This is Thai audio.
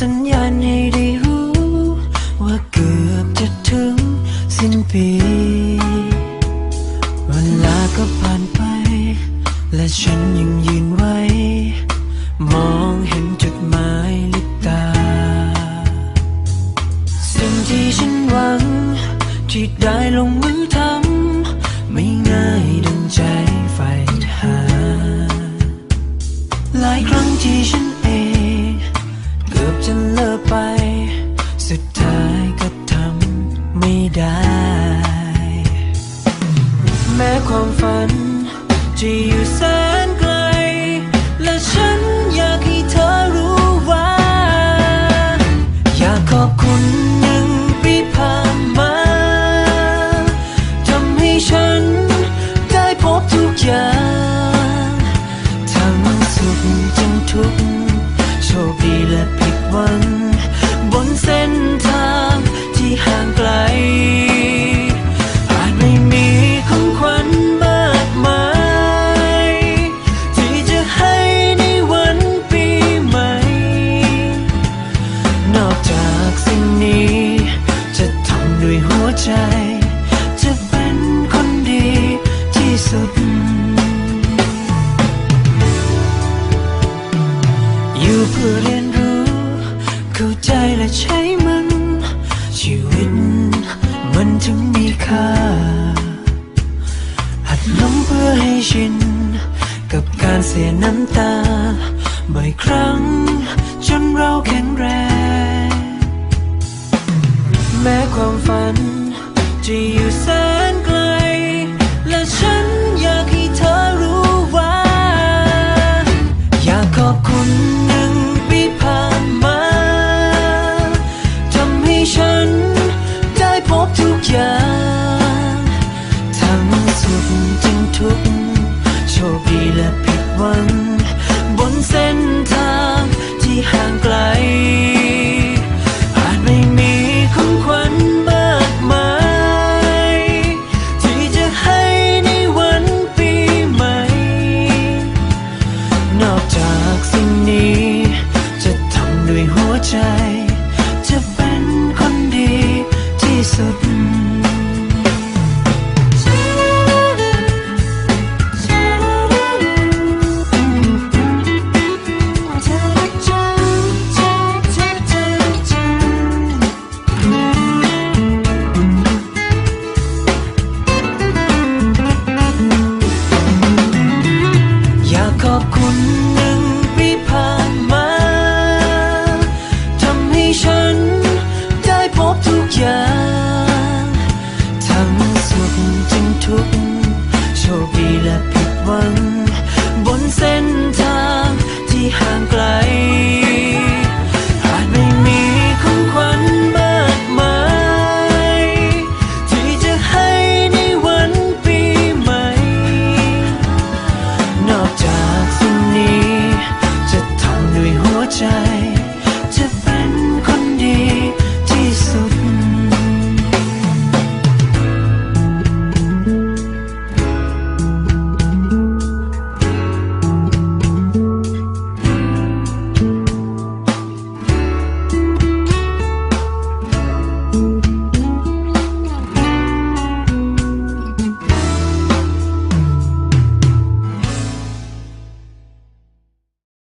สัญญาณให้ได้รู้ ว่าเกือบจะถึงสิ้นปีเวลาก็ผ่านไป และฉันยังยืนไว้ มองเห็นจุดหมายลิบตา สิ่งที่ฉันหวัง ที่ได้ลงมือทำไม่ง่ายดังใจใฝ่หา หลายครั้งที่ฉัน จะเลิกไป สุดท้ายก็ทำไม่ได้ แม้ความฝันจะอยู่แสน วังบนเส้นทางที่ห่างไกล อาจไม่มีของขวัญมากมาย ที่จะให้ในวันปีใหม่ นอกจากสิ่งนี้ จะทำด้วยหัวใจ จะเป็นคนดีที่สุดอยู่เพื่อเรียน เข้าใจและใช้มัน ชีวิตมันถึงมีค่า หัดล้มเพื่อให้ชิน กับการเสียน้ำตา บ่อยครั้งจนเราแข็งแรง แม้ความฝันจะอยู่แสน ทุกอย่างทั้งสุขจนทุกข์โชคดีและผิดหวัง น ได้พบทุกอย่างทั้งสุขจนทุกข์โชคดีและ